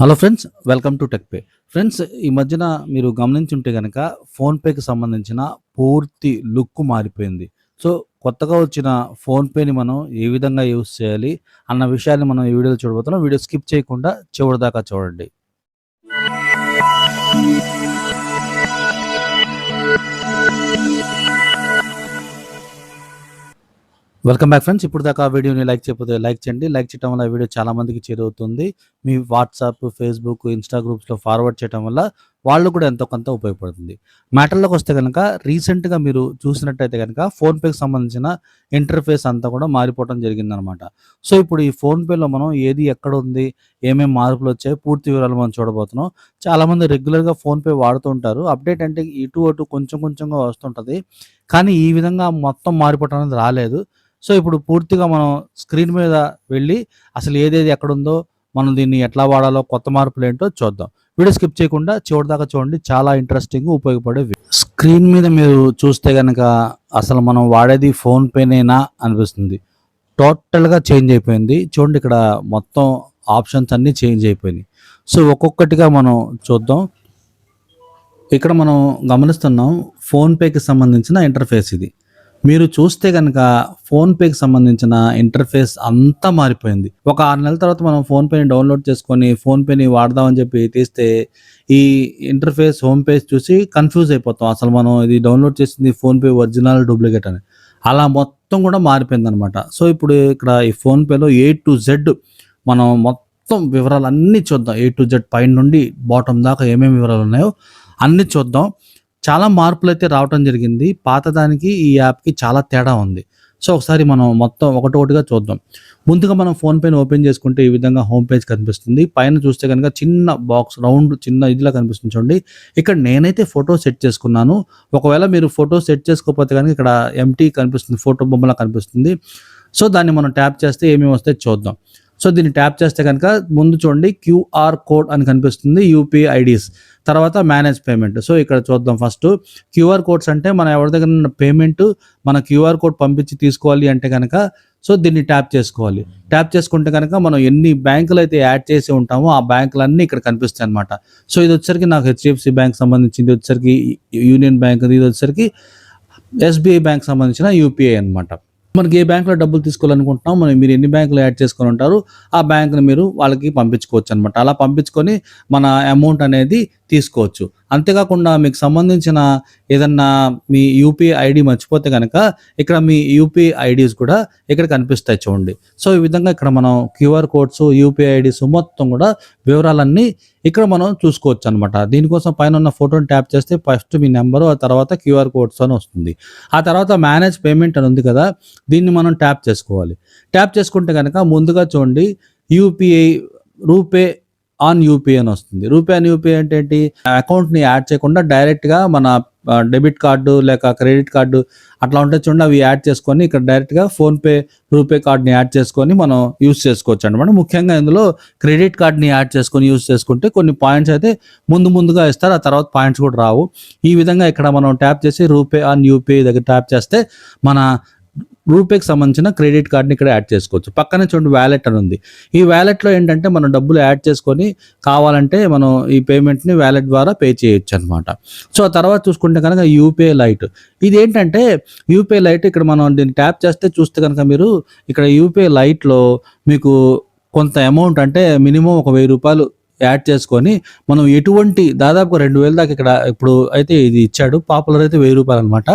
Hello friends welcome to tech pay. Friends ఈ మధ్యన మీరు గమనించుంటే కనుక ఫోన్పేకి సంబంధించిన పూర్తి లుక్ మారిపోయింది. సో కొత్తగా వచ్చిన ఫోన్పేని మనం ఏ విధంగా యూస్ చేయాలి అన్న విషయాన్ని మనం ఈ వీడియోలో చూడబోతున్నాం. వీడియో స్కిప్ చేయకుండా చివరి దాకా చూడండి. వెల్కమ్ బ్యాక్ ఫ్రెండ్స్ ఇప్పుడు దాకా ఆ వీడియోని లైక్ చేయకపోతే లైక్ చేయండి. లైక్ చేయడం వల్ల వీడియో చాలా మందికి చేరువుతుంది. మీ వాట్సాప్ ఫేస్బుక్ ఇన్స్టా గ్రూప్స్లో ఫార్వర్డ్ చేయడం వల్ల వాళ్ళు కూడా ఎంతో కొంత ఉపయోగపడుతుంది. మ్యాటర్లోకి వస్తే కనుక రీసెంట్గా మీరు చూసినట్టయితే కనుక ఫోన్పేకి సంబంధించిన ఇంటర్ఫేస్ అంతా కూడా మారిపోవడం జరిగిందనమాట సో ఇప్పుడు ఈ ఫోన్పేలో మనం ఏది ఎక్కడ ఉంది ఏమేమి మార్పులు వచ్చాయి పూర్తి వివరాలు మనం చూడబోతున్నాం. చాలామంది రెగ్యులర్గా ఫోన్పే వాడుతూ ఉంటారు. అప్డేట్ అంటే ఇటు అటు కొంచెం కొంచెంగా వస్తుంటుంది. కానీ ఈ విధంగా మొత్తం మారిపోవటం అనేది రాలేదు. సో ఇప్పుడు పూర్తిగా మనం స్క్రీన్ మీద వెళ్ళి అసలు ఏదేది ఎక్కడుందో మనం దీన్ని ఎట్లా వాడాలో కొత్త మార్పులు ఏంటో చూద్దాం. వీడియో స్కిప్ చేయకుండా చివరిదాకా చూడండి. చాలా ఇంట్రెస్టింగ్ ఉపయోగపడే స్క్రీన్ మీద మీరు చూస్తే కనుక అసలు మనం వాడేది ఫోన్ పేనేనా అనిపిస్తుంది. టోటల్గా చేంజ్ అయిపోయింది. చూడండి ఇక్కడ మొత్తం ఆప్షన్స్ అన్నీ చేంజ్ అయిపోయినాయి. సో ఒక్కొక్కటిగా మనం చూద్దాం. ఇక్కడ మనం గమనిస్తున్నాం ఫోన్పేకి సంబంధించిన ఇంటర్ఫేస్ ఇది. మీరు చూస్తే కనుక ఫోన్పేకి సంబంధించిన ఇంటర్ఫేస్ అంతా మారిపోయింది. ఒక ఆరు నెలల తర్వాత మనం ఫోన్పేని డౌన్లోడ్ చేసుకొని ఫోన్పేని వాడదామని చెప్పి తీస్తే ఈ ఇంటర్ఫేస్ హోమ్ పేజ్ చూసి కన్ఫ్యూజ్ అయిపోతాం. అసలు మనం ఇది డౌన్లోడ్ చేసింది ఫోన్పే ఒరిజినల్ డూప్లికేట్ అని. అలా మొత్తం కూడా మారిపోయింది అనమాట సో ఇప్పుడు ఇక్కడ ఈ ఫోన్పేలో ఏ టు జెడ్ మనం మొత్తం వివరాలు అన్నీ చూద్దాం. ఏ టు జెడ్ పైన నుండి బాటమ్ దాకా ఏమేమి వివరాలు ఉన్నాయో అన్నీ చూద్దాం. చాలా మార్పులు అయితే రావటం జరిగింది. పాతదానికి ఈ యాప్కి చాలా తేడా ఉంది. సో ఒకసారి మనం మొత్తం ఒకటొకటిగా చూద్దాం. ముందుగా మనం ఫోన్పేని ఓపెన్ చేసుకుంటే ఈ విధంగా హోమ్ పేజ్ కనిపిస్తుంది. పైన చూస్తే కనుక చిన్న బాక్స్ రౌండ్ చిన్న ఇదిలా కనిపిస్తుంది చూడండి. ఇక్కడ నేనైతే ఫోటో సెట్ చేసుకున్నాను. ఒకవేళ మీరు ఫోటో సెట్ చేసుకోకపోతే కనుక ఇక్కడ ఎంటీ కనిపిస్తుంది ఫోటో బొమ్మలా కనిపిస్తుంది. సో దాన్ని మనం ట్యాప్ చేస్తే ఏమేమి వస్తే చూద్దాం. సో దీన్ని ట్యాప్ చేస్తే కనుక ముందు చూడండి క్యూఆర్ కోడ్ అని కనిపిస్తుంది యూపీఐ ఐడీస్. తర్వాత మేనేజ్ పేమెంట్. సో ఇక్కడ చూద్దాం ఫస్ట్. క్యూఆర్ కోడ్స్ అంటే మన ఎవరి దగ్గర ఉన్న పేమెంట్ మన క్యూఆర్ కోడ్ పంపించి తీసుకోవాలి అంటే కనుక సో దీన్ని ట్యాప్ చేసుకోవాలి. ట్యాప్ చేసుకుంటే కనుక మనం ఎన్ని బ్యాంకులు అయితే యాడ్ చేసి ఉంటామో ఆ బ్యాంకులన్నీ ఇక్కడ కనిపిస్తాయి అనమాట సో ఇది వచ్చరికి నాకు హెచ్డిఎఫ్సి బ్యాంక్ సంబంధించింది వచ్చరికి యూనియన్ బ్యాంక్ ఇది వచ్చరికి ఎస్బీఐ బ్యాంక్ సంబంధించిన యూపీఐ అన్నమాట. మనకి ఏ బ్యాంకులో డబ్బులు తీసుకోవాలనుకుంటున్నాం మనం మీరు ఎన్ని బ్యాంకులు యాడ్ చేసుకొని ఉంటారు ఆ బ్యాంకుని మీరు వాళ్ళకి పంపించుకోవచ్చు అనమాట అలా పంపించుకొని మన అమౌంట్ అనేది తీసుకోవచ్చు. అంతేకాకుండా మీకు సంబంధించిన ఏదన్నా మీ యూపీఐ ఐడి మర్చిపోతే కనుక ఇక్కడ మీ యూపీఐ ఐడీస్ కూడా ఇక్కడ కనిపిస్తాయి చూడండి. సో ఈ విధంగా ఇక్కడ మనం క్యూఆర్ కోడ్స్ యూపీఐ ఐడీస్ మొత్తం కూడా వివరాలన్నీ ఇక్కడ మనం చూసుకోవచ్చు అనమాట దీనికోసం పైన ఉన్న ఫోటోని ట్యాప్ చేస్తే ఫస్ట్ మీ నెంబరు ఆ తర్వాత క్యూఆర్ కోడ్స్ అని వస్తుంది. ఆ తర్వాత మేనేజ్ పేమెంట్ అని ఉంది కదా దీన్ని మనం ట్యాప్ చేసుకోవాలి. ట్యాప్ చేసుకుంటే కనుక ముందుగా చూడండి యూపీఐ రూపే ఆన్ యూపీఐ అని వస్తుంది. రూపే ఆన్ యూపీఐ అంటే ఏంటి? అకౌంట్ని యాడ్ చేయకుండా డైరెక్ట్గా మన డెబిట్ కార్డు లేక క్రెడిట్ కార్డు అట్లా ఉంటే చూడండి అవి యాడ్ చేసుకొని ఇక్కడ డైరెక్ట్గా ఫోన్పే రూపే కార్డ్ని యాడ్ చేసుకొని మనం యూస్ చేసుకోవచ్చు అనమాట ముఖ్యంగా ఇందులో క్రెడిట్ కార్డ్ని యాడ్ చేసుకొని యూస్ చేసుకుంటే కొన్ని పాయింట్స్ అయితే ముందు ముందుగా ఇస్తారు. ఆ తర్వాత పాయింట్స్ కూడా రావు. ఈ విధంగా ఇక్కడ మనం ట్యాప్ చేసి రూపే ఆన్ యూపీఐ దగ్గర ట్యాప్ చేస్తే మన రూపేకి సంబంధించిన క్రెడిట్ కార్డ్ని ఇక్కడ యాడ్ చేసుకోవచ్చు. పక్కనే చూడండి వ్యాలెట్ అని ఉంది. ఈ వ్యాలెట్లో ఏంటంటే మనం డబ్బులు యాడ్ చేసుకొని కావాలంటే మనం ఈ పేమెంట్ని వ్యాలెట్ ద్వారా పే చేయొచ్చు అనమాట సో ఆ తర్వాత చూసుకుంటే కనుక యూపీఐ లైట్. ఇది ఏంటంటే యూపీఐ లైట్ ఇక్కడ మనం దీన్ని ట్యాప్ చేస్తే చూస్తే కనుక మీరు ఇక్కడ యూపీఐ లైట్లో మీకు కొంత అమౌంట్ అంటే మినిమం ఒక వెయ్యి రూపాయలు యాడ్ చేసుకొని మనం ఎటువంటి దాదాపు రెండు వేల దాకా ఇక్కడ ఇప్పుడు అయితే ఇది ఇచ్చాడు. పాపులర్ అయితే వెయ్యి రూపాయలు అనమాట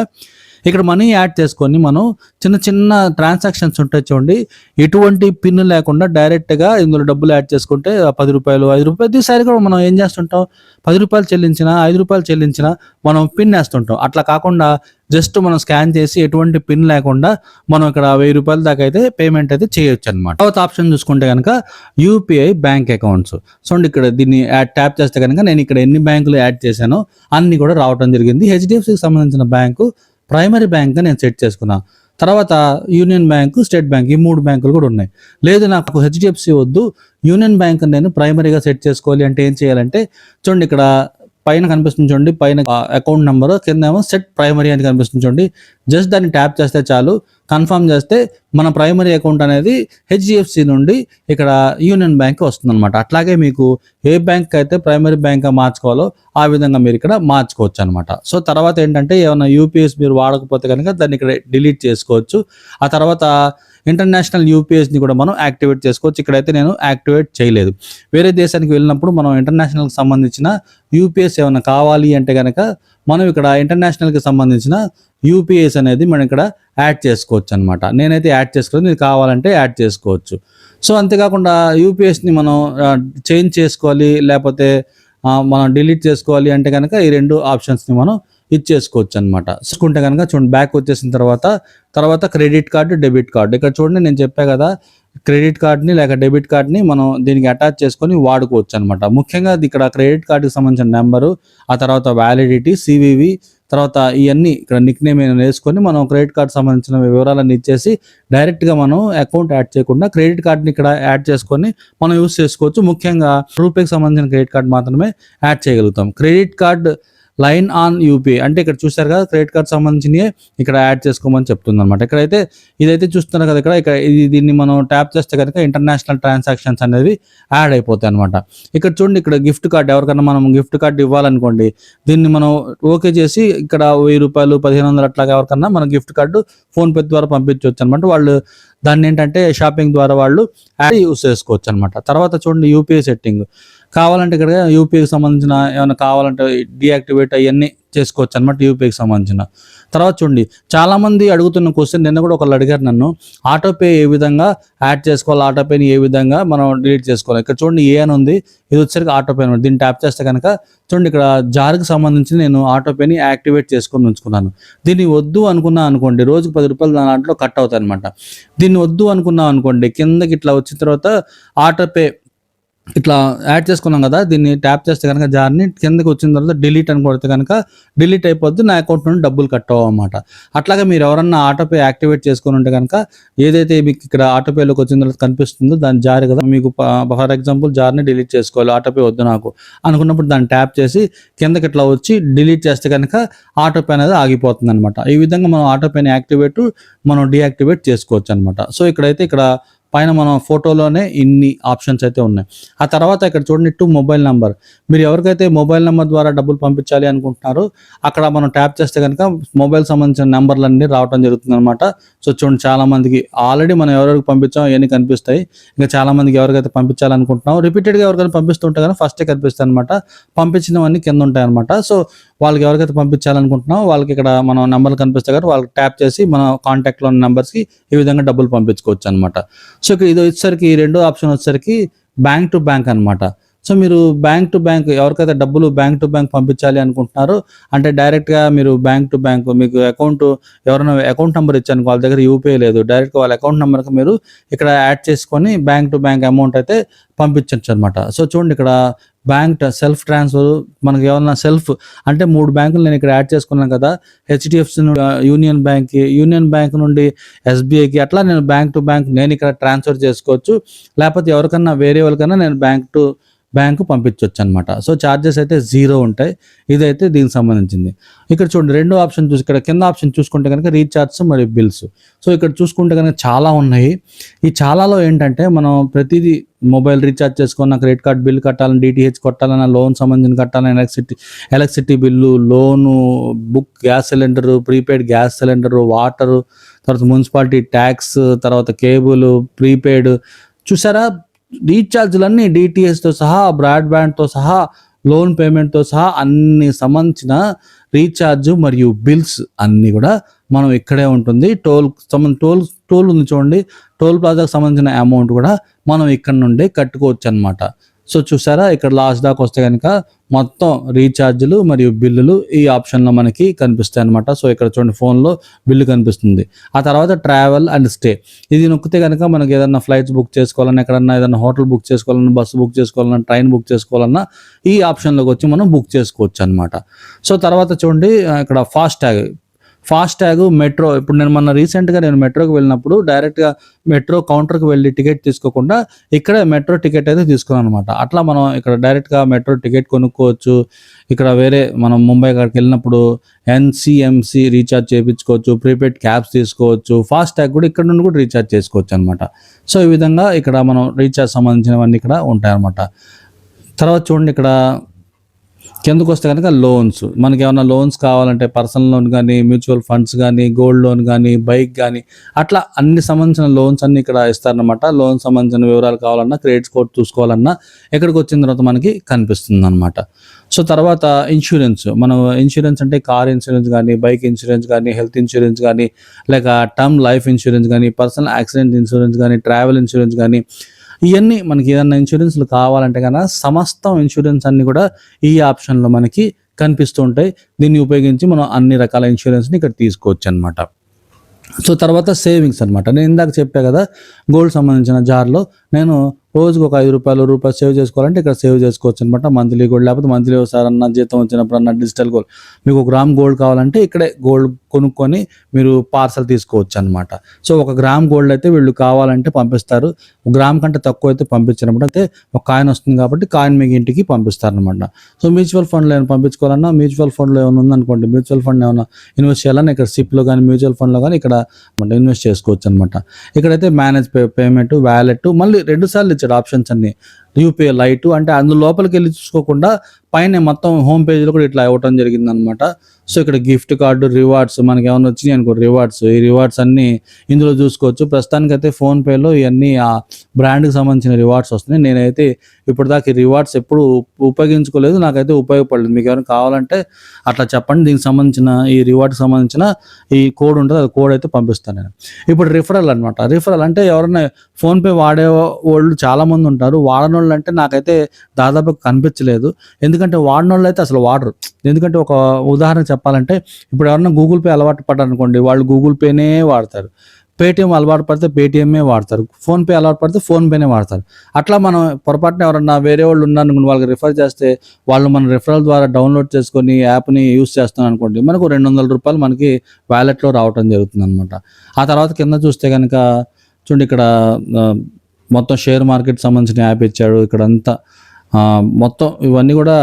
ఇక్కడ మనీ యాడ్ చేసుకొని మనం చిన్న చిన్న ట్రాన్సాక్షన్స్ ఉంటాయి చూడండి. ఎటువంటి పిన్ లేకుండా డైరెక్ట్గా ఇందులో డబ్బులు యాడ్ చేసుకుంటే పది రూపాయలు ఐదు రూపాయలు ప్రతిసారి కూడా మనం ఏం చేస్తుంటాం? పది రూపాయలు చెల్లించిన ఐదు రూపాయలు చెల్లించిన మనం పిన్ వేస్తుంటాం. అట్లా కాకుండా జస్ట్ మనం స్కాన్ చేసి ఎటువంటి పిన్ లేకుండా మనం ఇక్కడ వెయ్యి రూపాయల దాకా అయితే పేమెంట్ అయితే చేయొచ్చు అనమాట తర్వాత ఆప్షన్ చూసుకుంటే కనుక యూపీఐ బ్యాంక్ అకౌంట్స్ సో ఇక్కడ దీన్ని యాడ్ ట్యాప్ చేస్తే కనుక నేను ఇక్కడ ఎన్ని బ్యాంకులు యాడ్ చేశానో అన్ని కూడా రావడం జరిగింది. హెచ్డిఎఫ్సికి సంబంధించిన బ్యాంకు ప్రైమరీ బ్యాంక్ నేను సెట్ చేసుకున్నా. తర్వాత యూనియన్ బ్యాంకు స్టేట్ బ్యాంక్ ఈ మూడు బ్యాంకులు కూడా ఉన్నాయి. లేదు నాకు హెచ్డిఎఫ్సి వద్దు. యూనియన్ బ్యాంక్ నేను ప్రైమరీగా సెట్ చేసుకోవాలి అంటే ఏం చేయాలంటే చూడండి ఇక్కడ పైన కనిపిస్తుంది చూడండి పైన అకౌంట్ నెంబర్ కింద ఏమో సెట్ ప్రైమరీ అని కనిపిస్తుంది చూడండి. జస్ట్ దాన్ని ట్యాప్ చేస్తే చాలు. కన్ఫర్మ్ చేస్తే మన ప్రైమరీ అకౌంట్ అనేది హెచ్డిఎఫ్సి నుండి ఇక్కడ యూనియన్ బ్యాంక్ వస్తుంది అనమాట అట్లాగే మీకు ఏ బ్యాంక్ అయితే ప్రైమరీ బ్యాంక్గా మార్చుకోవాలో ఆ విధంగా మీరు ఇక్కడ మార్చుకోవచ్చు అనమాట సో తర్వాత ఏంటంటే ఏమైనా యూపీఎస్ మీరు వాడకపోతే కనుక దాన్ని ఇక్కడ డిలీట్ చేసుకోవచ్చు. ఆ తర్వాత ఇంటర్నేషనల్ యూపీఎస్ని కూడా మనం యాక్టివేట్ చేసుకోవచ్చు. ఇక్కడైతే నేను యాక్టివేట్ చేయలేదు. వేరే దేశానికి వెళ్ళినప్పుడు మనం ఇంటర్నేషనల్కి సంబంధించిన యూపీఎస్ ఏమైనా కావాలి అంటే కనుక మనం ఇక్కడ ఇంటర్నేషనల్కి సంబంధించిన యూపీఎస్ అనేది మనం ఇక్కడ యాడ్ చేసుకోవచ్చు అనమాట నేనైతే యాడ్ చేసుకోలేదు మీరు కావాలంటే యాడ్ చేసుకోవచ్చు. సో అంతేకాకుండా యూపీఎస్ని మనం చేంజ్ చేసుకోవాలి లేకపోతే మనం డిలీట్ చేసుకోవాలి అంటే కనుక ఈ రెండు ఆప్షన్స్ని మనం ఇచ్చేసుకోవచ్చు అనమాట చూసుకుంటే కనుక చూడండి బ్యాక్ వచ్చేసిన తర్వాత తర్వాత క్రెడిట్ కార్డు డెబిట్ కార్డు ఇక్కడ చూడండి నేను చెప్పా కదా క్రెడిట్ కార్డ్ని లేక డెబిట్ కార్డ్ని మనం దీనికి అటాచ్ చేసుకొని వాడుకోవచ్చు అనమాట ముఖ్యంగా ఇది ఇక్కడ క్రెడిట్ కార్డుకి సంబంధించిన నెంబరు ఆ తర్వాత వ్యాలిడిటీ సివివి తర్వాత ఇవన్నీ ఇక్కడ నిక్ నేమ్ వేసుకొని మనం క్రెడిట్ కార్డ్ సంబంధించిన వివరాలన్నీ ఇచ్చేసి డైరెక్ట్గా మనం అకౌంట్ యాడ్ చేయకుండా క్రెడిట్ కార్డ్ని ఇక్కడ యాడ్ చేసుకొని మనం యూస్ చేసుకోవచ్చు. ముఖ్యంగా రూపేకి సంబంధించిన క్రెడిట్ కార్డ్ మాత్రమే యాడ్ చేయగలుగుతాం. Credit card line on UPI అంటే ఇక్కడ చూసారు కదా క్రెడిట్ కార్డ్ సంబంధించినవి ఇక్కడ యాడ్ చేసుకోమని చెప్తుంది అనమాట ఇక్కడైతే ఇదైతే చూస్తున్నారు కదా ఇక్కడ ఇక్కడ ఇది దీన్ని మనం ట్యాప్ చేస్తే కనుక ఇంటర్నేషనల్ ట్రాన్సాక్షన్స్ అనేవి యాడ్ అయిపోతాయి అనమాట ఇక్కడ చూడండి ఇక్కడ గిఫ్ట్ కార్డ్ ఎవరికైనా మనం గిఫ్ట్ కార్డ్ ఇవ్వాలనుకోండి దీన్ని మనం ఓకే చేసి ఇక్కడ వెయ్యి రూపాయలు పదిహేను వందలు అట్లాగా ఎవరికన్నా మనం గిఫ్ట్ కార్డు ఫోన్పే ద్వారా పంపించవచ్చు అనమాట వాళ్ళు దాన్ని ఏంటంటే షాపింగ్ ద్వారా వాళ్ళు యాడ్ యూస్ చేసుకోవచ్చు అనమాట తర్వాత చూడండి యూపీఐ సెట్టింగ్. కావాలంటే ఇక్కడ యూపీఐకి సంబంధించిన ఏమైనా కావాలంటే డియాక్టివేట్ అవన్నీ చేసుకోవచ్చు అనమాట యూపీఐకి సంబంధించిన. తర్వాత చూడండి చాలామంది అడుగుతున్న క్వశ్చన్ నిన్న కూడా ఒకళ్ళు అడిగారు నన్ను ఆటోపే ఏ విధంగా యాడ్ చేసుకోవాలి ఆటోపేని ఏ విధంగా మనం డిలీట్ చేసుకోవాలి? ఇక్కడ చూడండి ఏ అని ఉంది ఇది వచ్చేసరికి ఆటోపే అనమాట దీన్ని ట్యాప్ చేస్తే కనుక చూడండి ఇక్కడ జార్కి సంబంధించి నేను ఆటోపేని యాక్టివేట్ చేసుకొని ఉంచుకున్నాను. దీన్ని వద్దు అనుకున్నా అనుకోండి రోజుకు పది రూపాయలు దాంట్లో కట్ అవుతాయి అనమాట దీన్ని వద్దు అనుకున్నాం అనుకోండి కిందకి ఇట్లా వచ్చిన తర్వాత ఆటోపే ఇట్లా యాడ్ చేసుకున్నాం కదా దీన్ని ట్యాప్ చేస్తే కనుక జార్ని కిందకి వచ్చిన తర్వాత డిలీట్ అని కొడితే కనుక డిలీట్ అయిపోద్ది నా అకౌంట్ నుండి డబ్బులు కట్ అన్నమాట అట్లాగే మీరు ఎవరన్నా ఆటోపే యాక్టివేట్ చేసుకుని ఉంటే కనుక ఏదైతే మీకు ఇక్కడ ఆటోపేలోకి వచ్చిన తర్వాత కనిపిస్తుందో దాని జారి కదా మీకు ఫర్ ఎగ్జాంపుల్ జార్ని డిలీట్ చేసుకోవాలి ఆటోపే వద్దు నాకు అనుకున్నప్పుడు దాన్ని ట్యాప్ చేసి కిందకి ఇట్లా వచ్చి డిలీట్ చేస్తే కనుక ఆటోపే అనేది ఆగిపోతుంది అనమాట ఈ విధంగా మనం ఆటోపేని యాక్టివేట్ మనం డియాక్టివేట్ చేసుకోవచ్చు అనమాట సో ఇక్కడైతే ఇక్కడ పైన మనం ఫోటోలోనే ఇన్ని ఆప్షన్స్ అయితే ఉన్నాయి. ఆ తర్వాత ఇక్కడ చూడండి టు మొబైల్ నెంబర్. మీరు ఎవరికైతే మొబైల్ నెంబర్ ద్వారా డబ్బులు పంపించాలి అనుకుంటున్నారో అక్కడ మనం ట్యాప్ చేస్తే కనుక మొబైల్ సంబంధించిన నెంబర్లన్నీ రావడం జరుగుతుంది అనమాట సో చూడండి చాలా మందికి ఆల్రెడీ మనం ఎవరెవరికి పంపించాం ఇవన్నీ కనిపిస్తాయి. ఇంకా చాలా మందికి ఎవరికైతే పంపించాలనుకుంటున్నాం రిపీటెడ్గా ఎవరికైనా పంపిస్తుంటే కానీ ఫస్టే కనిపిస్తాయి అనమాట పంపించినవన్నీ కింద ఉంటాయి అనమాట సో వాళ్ళకి ఎవరికైతే పంపించాలనుకుంటున్నాం వాళ్ళకి ఇక్కడ మనం నెంబర్లు కనిపిస్తాయి కాబట్టి వాళ్ళకి ట్యాప్ చేసి మన కాంటాక్ట్లో ఉన్న నెంబర్స్కి ఈ విధంగా డబ్బులు పంపించుకోవచ్చు అనమాట సో ఇది వచ్చేసరికి ఈ రెండో ఆప్షన్ వచ్చేసరికి బ్యాంక్ టు బ్యాంక్ అన్నమాట. సో మీరు బ్యాంక్ టు బ్యాంక్ ఎవరికైతే డబ్బులు బ్యాంక్ టు బ్యాంక్ పంపించాలి అనుకుంటున్నారో అంటే డైరెక్ట్గా మీరు బ్యాంక్ టు బ్యాంక్ మీకు అకౌంట్ ఎవరైనా అకౌంట్ నెంబర్ ఇచ్చాను వాళ్ళ దగ్గర యూపీఐ లేదు. డైరెక్ట్గా వాళ్ళ అకౌంట్ నెంబర్కి మీరు ఇక్కడ యాడ్ చేసుకొని బ్యాంక్ టు బ్యాంక్ అమౌంట్ అయితే పంపించవచ్చు అనమాట సో చూడండి ఇక్కడ బ్యాంక్ సెల్ఫ్ ట్రాన్స్ఫర్ మనకి ఏమన్నా సెల్ఫ్ అంటే మూడు బ్యాంకులు నేను ఇక్కడ యాడ్ చేసుకున్నాను కదా హెచ్డిఎఫ్సి యూనియన్ బ్యాంక్కి యూనియన్ బ్యాంక్ నుండి ఎస్బీఐకి అట్లా నేను బ్యాంక్ టు బ్యాంక్ నేను ఇక్కడ ట్రాన్స్ఫర్ చేసుకోవచ్చు. లేకపోతే ఎవరికన్నా వేరే వాళ్ళకన్నా నేను బ్యాంక్ టు బ్యాంకు పంపించవచ్చు అనమాట సో ఛార్జెస్ అయితే జీరో ఉంటాయి. ఇదైతే దీనికి సంబంధించింది. ఇక్కడ చూడండి రెండో ఆప్షన్ చూసి ఇక్కడ కింద ఆప్షన్ చూసుకుంటే కనుక రీఛార్జ్ మరియు బిల్స్. సో ఇక్కడ చూసుకుంటే కనుక చాలా ఉన్నాయి. ఈ చాలాలో ఏంటంటే మనం ప్రతిదీ మొబైల్ రీఛార్జ్ చేసుకున్న క్రెడిట్ కార్డ్ బిల్ కట్టాలని డిటిహెచ్ కొట్టాలన్నా లోన్ సంబంధించిన కట్టాలని electricity electricity bill loan book gas cylinder prepaid gas cylinder water తర్వాత మున్సిపాలిటీ ట్యాక్స్ తర్వాత కేబుల్ ప్రీపెయిడ్. చూసారా? రీఛార్జ్లన్నీ డిటిఎస్తో సహా బ్రాడ్బ్యాండ్తో సహా లోన్ పేమెంట్తో సహా అన్ని సంబంధించిన రీఛార్జ్ మరియు బిల్స్ అన్నీ కూడా మనం ఇక్కడే ఉంటుంది. టోల్ సంబంధ టోల్ టోల్ ఉంది చూడండి. టోల్ ప్లాజాకు సంబంధించిన అమౌంట్ కూడా మనం ఇక్కడ నుండే కట్టుకోవచ్చు అనమాట సో చూసారా ఇక్కడ లాస్ట్ దాకా వస్తే కనుక మొత్తం రీఛార్జ్లు మరియు బిల్లులు ఈ ఆప్షన్లో మనకి కనిపిస్తాయి అనమాట సో ఇక్కడ చూడండి ఫోన్లో బిల్లు కనిపిస్తుంది. ఆ తర్వాత ట్రావెల్ అండ్ స్టే. ఇది నొక్కితే కనుక మనకి ఏదైనా ఫ్లైట్స్ బుక్ చేసుకోవాలన్నా ఎక్కడన్నా ఏదైనా హోటల్ బుక్ చేసుకోవాలన్నా బస్సు బుక్ చేసుకోవాలన్నా ట్రైన్ బుక్ చేసుకోవాలన్నా ఈ ఆప్షన్లోకి వచ్చి మనం బుక్ చేసుకోవచ్చు అనమాట సో తర్వాత చూడండి ఇక్కడ FASTag FASTag metro. ఇప్పుడు నేను మొన్న రీసెంట్గా నేను మెట్రోకి వెళ్ళినప్పుడు డైరెక్ట్గా మెట్రో కౌంటర్కి వెళ్ళి టికెట్ తీసుకోకుండా ఇక్కడే మెట్రో టికెట్ అయితే తీసుకున్నాను అనమాట అట్లా మనం ఇక్కడ డైరెక్ట్గా మెట్రో టికెట్ కొనుక్కోవచ్చు. ఇక్కడ వేరే మనం ముంబై కాడికి వెళ్ళినప్పుడు ఎన్సిఎంసి రీఛార్జ్ చేయించుకోవచ్చు. ప్రీపెయిడ్ క్యాబ్స్ తీసుకోవచ్చు. ఫాస్ట్ ట్యాగ్ కూడా ఇక్కడ నుండి కూడా రీఛార్జ్ చేసుకోవచ్చు అనమాట సో ఈ విధంగా ఇక్కడ మనం రీఛార్జ్ సంబంధించినవన్నీ ఇక్కడ ఉంటాయి అనమాట తర్వాత చూడండి ఇక్కడ కిందకు వస్తే కనుక లోన్స్. మనకి ఏమైనా లోన్స్ కావాలంటే పర్సనల్ లోన్ కానీ మ్యూచువల్ ఫండ్స్ కానీ గోల్డ్ లోన్ కానీ బైక్ కానీ అట్లా అన్ని సంబంధించిన లోన్స్ అన్ని ఇక్కడ ఇస్తారనమాట లోన్ సంబంధించిన వివరాలు కావాలన్నా క్రెడిట్ స్కోర్ చూసుకోవాలన్నా ఎక్కడికి వచ్చిన తర్వాత మనకి కనిపిస్తుంది అనమాట సో తర్వాత ఇన్సూరెన్స్. మనం ఇన్సూరెన్స్ అంటే కార్ ఇన్సూరెన్స్ కానీ బైక్ ఇన్సూరెన్స్ కానీ హెల్త్ ఇన్సూరెన్స్ కానీ లేక టర్మ్ లైఫ్ ఇన్సూరెన్స్ కానీ పర్సనల్ యాక్సిడెంట్ ఇన్సూరెన్స్ కానీ ట్రావెల్ ఇన్సూరెన్స్ కానీ ఇవన్నీ మనకి ఏదైనా ఇన్సూరెన్స్లు కావాలంటే కనుక సమస్తం ఇన్సూరెన్స్ అన్ని కూడా ఈ ఆప్షన్లో మనకి కనిపిస్తూ ఉంటాయి. దీన్ని ఉపయోగించి మనం అన్ని రకాల ఇన్సూరెన్స్ని ఇక్కడ తీసుకోవచ్చు అనమాట సో తర్వాత సేవింగ్స్ అనమాట నేను ఇందాక చెప్పా కదా గోల్డ్ సంబంధించిన జార్లో నేను రోజుకు ఒక ఐదు రూపాయలు రూపాయలు సేవ్ చేసుకోవాలంటే ఇక్కడ సేవ్ చేసుకోవచ్చు అనమాట మంత్లీ గోల్డ్ లేకపోతే మంత్లీ ఒకసారి అన్న జీతం వచ్చినప్పుడు అన్న డిజిటల్ గోల్డ్. మీకు ఒక గ్రామ్ గోల్డ్ కావాలంటే ఇక్కడే గోల్డ్ కొనుక్కొని మీరు పార్సల్ తీసుకోవచ్చు అనమాట సో ఒక గ్రామ్ గోల్డ్ అయితే వీళ్ళు కావాలంటే పంపిస్తారు. గ్రామ్ కంటే తక్కువ అయితే పంపించినప్పుడు అయితే ఒక కాయిన్ వస్తుంది కాబట్టి కాయిన్ మీకు ఇంటికి పంపిస్తారు అనమాట సో మ్యూచువల్ ఫండ్లో ఏమైనా పంపించుకోవాలన్నా మ్యూచువల్ ఫండ్లో ఏమైనా ఉందనుకోండి మ్యూచువల్ ఫండ్ ఏమైనా ఇన్వెస్ట్ చేయాలన్నా ఇక్కడ సిప్లో కానీ మ్యూచువల్ ఫండ్లో కానీ ఇక్కడ ఇన్వెస్ట్ చేసుకోవచ్చు అనమాట ఇక్కడైతే మేనేజ్ పే పేమెంట్ వ్యాలెట్ మళ్ళీ రెండు సార్లు ఇచ్చాడు ఆప్షన్స్ అన్ని యూపీఐ లైట్ అంటే అందులో లోపలికి వెళ్ళి చూసుకోకుండా పైన మొత్తం హోమ్ పేజ్లో కూడా ఇట్లా ఇవ్వటం జరిగింది అనమాట సో ఇక్కడ గిఫ్ట్ కార్డు రివార్డ్స్ మనకి ఏమైనా వచ్చినాయి అనుకో రివార్డ్స్. ఈ రివార్డ్స్ అన్ని ఇందులో చూసుకోవచ్చు. ప్రస్తుతానికైతే ఫోన్పేలో ఇవన్నీ ఆ బ్రాండ్కి సంబంధించిన రివార్డ్స్ వస్తున్నాయి. నేనైతే ఇప్పటిదాకా ఈ రివార్డ్స్ ఎప్పుడు ఉపయోగించుకోలేదు. నాకైతే ఉపయోగపడలేదు. మీకు ఏమైనా కావాలంటే అట్లా చెప్పండి. దీనికి సంబంధించిన ఈ రివార్డ్కి సంబంధించిన ఈ కోడ్ ఉంటుంది. అది కోడ్ అయితే పంపిస్తాను నేను. ఇప్పుడు రిఫరల్ అనమాట రిఫరల్ అంటే ఎవరైనా ఫోన్పే వాడే వాళ్ళు చాలామంది ఉంటారు. వాడని వాడినోళ్ళు అంటే నాకైతే దాదాపు కనిపించలేదు. ఎందుకంటే వాడిన వాళ్ళు అయితే అసలు వాడరు. ఎందుకంటే ఒక ఉదాహరణ చెప్పాలంటే ఇప్పుడు ఎవరైనా గూగుల్ పే అలవాటు పడ్డారు అనుకోండి వాళ్ళు గూగుల్ పేనే వాడతారు. పేటిఎం అలవాటు పడితే పేటిఎంఏ వాడతారు. ఫోన్పే అలవాటు పడితే ఫోన్పేనే వాడతారు. అట్లా మనం పొరపాటున ఎవరన్నా వేరే వాళ్ళు ఉన్నారనుకోండి వాళ్ళకి రిఫర్ చేస్తే వాళ్ళు మన రిఫరల్ ద్వారా డౌన్లోడ్ చేసుకొని యాప్ని యూస్ చేస్తాం అనుకోండి మనకు రెండు వందల రూపాయలు మనకి వ్యాలెట్లో రావటం జరుగుతుంది అనమాట ఆ తర్వాత కింద చూస్తే కనుక చూడండి ఇక్కడ మొత్తం షేర్ మార్కెట్ సంబంధించిన యాప్ ఇచ్చాడు. ఇక్కడ అంతా మొత్తం ఇవన్నీ కూడా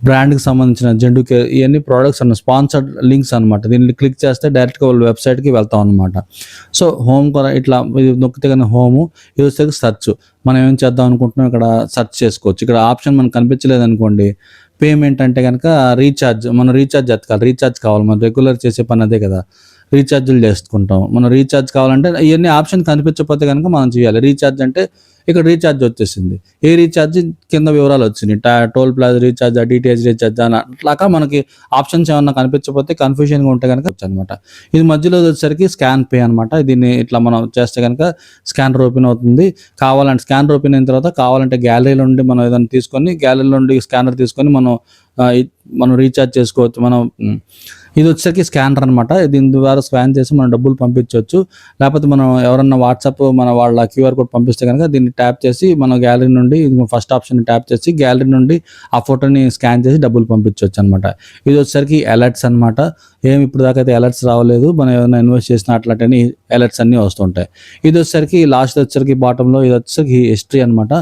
బ్రాండ్కి సంబంధించిన జెండు కేర్ ఇవన్నీ ప్రోడక్ట్స్ అన్న స్పాన్సర్డ్ లింక్స్ అనమాట దీన్ని క్లిక్ చేస్తే డైరెక్ట్గా వాళ్ళ వెబ్సైట్కి వెళ్తాం అనమాట సో హోమ్ కూడా ఇట్లా ఇది నొక్కితే కానీ హోము ఇది వస్తే సెర్చ్ మనం ఏం చేద్దాం అనుకుంటున్నాం? ఇక్కడ సెర్చ్ చేసుకోవచ్చు. ఇక్కడ ఆప్షన్ మనకు కనిపించలేదు అనుకోండి. పేమెంట్ అంటే కనుక రీఛార్జ్ మనం రీఛార్జ్ ఎత్తుకాలి. రీఛార్జ్ కావాలి. మనం రెగ్యులర్ చేసే పని అదే కదా. రీఛార్జ్లు చేసుకుంటాం. మనం రీఛార్జ్ కావాలంటే ఇవన్నీ ఆప్షన్ కనిపించకపోతే కనుక మనం చేయాలి. రీఛార్జ్ అంటే ఇక్కడ రీఛార్జ్ వచ్చేసింది. ఏ రీఛార్జ్? కింద వివరాలు వచ్చినాయి. టా toll plaza recharge DTH recharge అని అట్లాగా మనకి ఆప్షన్స్ ఏమన్నా కనిపించకపోతే కన్ఫ్యూజన్గా ఉంటే కనుక అనమాట ఇది మధ్యలో వచ్చేసరికి స్కాన్ పే అనమాట దీన్ని ఇట్లా మనం చేస్తే కనుక స్కానర్ ఓపెన్ అవుతుంది. కావాలంటే స్కానర్ ఓపెన్ అయిన తర్వాత కావాలంటే గ్యాలరీలో నుండి మనం ఏదైనా తీసుకొని గ్యాలరీలో నుండి స్కానర్ తీసుకొని మనం మనం రీఛార్జ్ చేసుకోవచ్చు. మనం ఇది వచ్చేసరికి స్కానర్ అనమాట దీని ద్వారా స్కాన్ చేసి మనం డబ్బులు పంపించవచ్చు లేకపోతే మనం ఎవరన్నా వాట్సాప్ మన వాళ్ళ క్యూఆర్ కోడ్ పంపిస్తే కనుక దీన్ని ట్యాప్ చేసి మన గ్యాలరీ నుండి ఫస్ట్ ఆప్షన్ ట్యాప్ చేసి గ్యాలరీ నుండి ఆ ఫోటోని స్కాన్ చేసి డబ్బులు పంపించవచ్చు అనమాట ఇది వచ్చేసరికి అలర్ట్స్ అనమాట ఏమి ఇప్పుడు దాకా అయితే అలర్ట్స్ రావలేదు. మనం ఏదైనా ఇన్వెస్ట్ చేసిన అట్లాంటి అలర్ట్స్ అన్నీ వస్తుంటాయి. ఇది వచ్చేసరికి లాస్ట్ వచ్చేసరికి బాటంలో ఇది వచ్చేసరికి హిస్టరీ అనమాట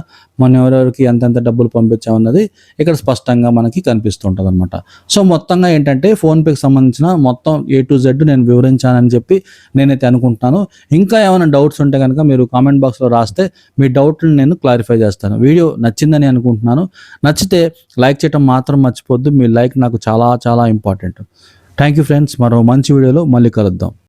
మనం ఎవరెవరికి ఎంతెంత డబ్బులు పంపించామన్నది ఇక్కడ స్పష్టంగా మనకి కనిపిస్తుంటుంది అనమాట సో మొత్తంగా ఏంటంటే ఫోన్పేకి సంబంధించిన మొత్తం ఏ టు జెడ్ నేను వివరించానని చెప్పి నేనైతే అనుకుంటున్నాను. ఇంకా ఏమైనా డౌట్స్ ఉంటే కనుక మీరు కామెంట్ బాక్స్లో రాస్తే మీ డౌట్ని నేను క్లారిఫై చేస్తాను. వీడియో నచ్చిందని అనుకుంటున్నాను. నచ్చితే లైక్ చేయటం మాత్రం మర్చిపోద్దు మీ లైక్ నాకు చాలా చాలా ఇంపార్టెంట్ థ్యాంక్ యూ ఫ్రెండ్స్ మరో మంచి వీడియోలో మళ్ళీ కలుద్దాం.